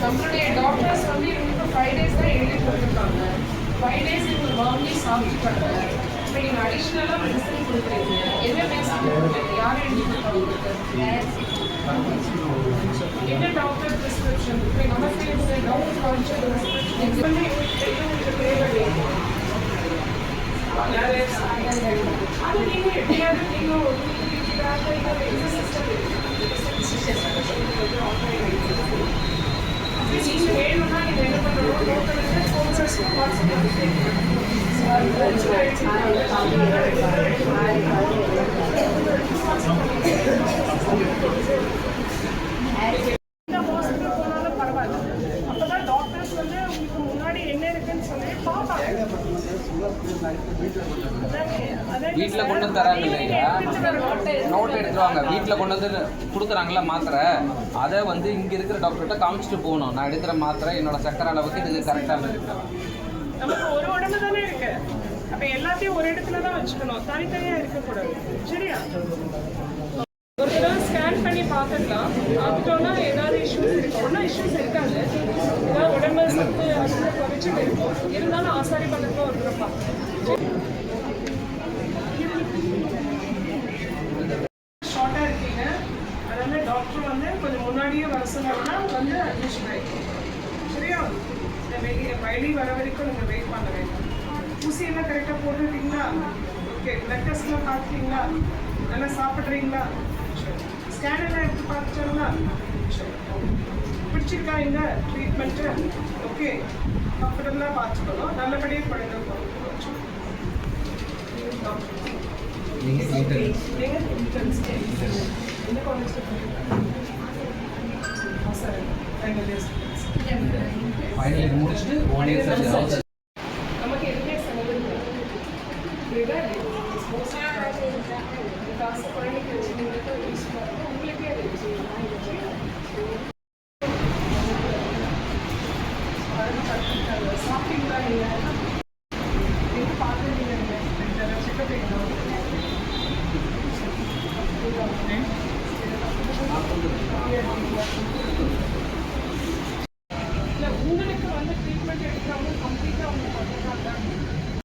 நம்மளுடைய டாக்டர்ஸ் வந்து five days தான் எழுதி கொடுத்துருக்காங்க. ஃபைவ் டேஸ் இவங்க வாங்கி சாப்பிட்டு பண்ணல இப்போ நீங்கள் அடிஷ்னலாக மெடிசன் கொடுக்குறீங்க? என்ன மெடிசன் யார் எழுதி In the doctor prescription. When our friends say, no, it's not a prescription. It's only taken with a paper day. ಅದು ನೀವು ಎಲ್ಲಿಯಾದರೂ ನೀವು ನೀವು ಹೇಳೋಣ ನೀವು ಏನು ಮಾಡೋದು ವಾಟ್ಸಪ್ வீட்டில் கொண்டு வந்து தராங்க இல்லையா? நோட் எடுத்துருவாங்க. வீட்டில் கொண்டு வந்து கொடுக்குறாங்களா மாத்திரை. அதை வந்து இங்கே இருக்கிற டாக்டர்கிட்ட காமிச்சிட்டு போகணும். நான் எடுக்கிற மாத்திரை என்னோட சக்கரை அளவுக்கு இது கரெக்டாக இருக்கு நமக்கு ஒரு உடம்பு தானே இருக்கு. அப்ப எல்லாத்தையும் ஒரு இடத்துல தான் வச்சுக்கணும். தனித்தனியா இருக்கக்கூடாது. சரியா ஒரு தடவை ஸ்கேன் பண்ணி பார்த்துக்கலாம். பார்த்துட்டோம்னா ஏதாவது இஷ்யூஸ் இருக்கு. ஒன்றும் இஷ்யூஸ் இருக்காது. ஏதாவது உடம்பு சத்து அது குறைச்சிட்டு இருக்கும். இருந்தாலும் ஆசாரி பக்கத்தில் ஒரு தடவை ஷார்ட்டாக இருக்கீங்க. அதனால டாக்டர் வந்து கொஞ்சம் முன்னாடியே வர சொன்னாங்கன்னா வந்து அட்மிஷன் ஆகிக்கும் சரியா? இந்த வெளியே வழி வர வரைக்கும் நீங்கள் வெயிட் பண்ண வேண்டாம். ஊசியெல்லாம் கரெக்டாக போட்டுட்டீங்களா? ஓகே பிளட் டெஸ்ட்லாம் பார்த்துட்டீங்களா? நல்லா சாப்பிட்றீங்களா? ஸ்கேன் எல்லாம் எடுத்து பார்த்துட்டோங்களா சரி பிடிச்சிருக்கா இந்த ட்ரீட்மெண்ட்டு ஓகே கம்ஃபர்டபுளாக பார்த்துக்கணும். நல்லபடியாக சார் ஃபைனல் முடிச்சுட்டு ஒன் இயர் உங்களுக்கு வந்து ட்ரீட்மெண்ட் எடுக்கிறவங்க கம்ப்ளீட்டாக உங்களுக்கு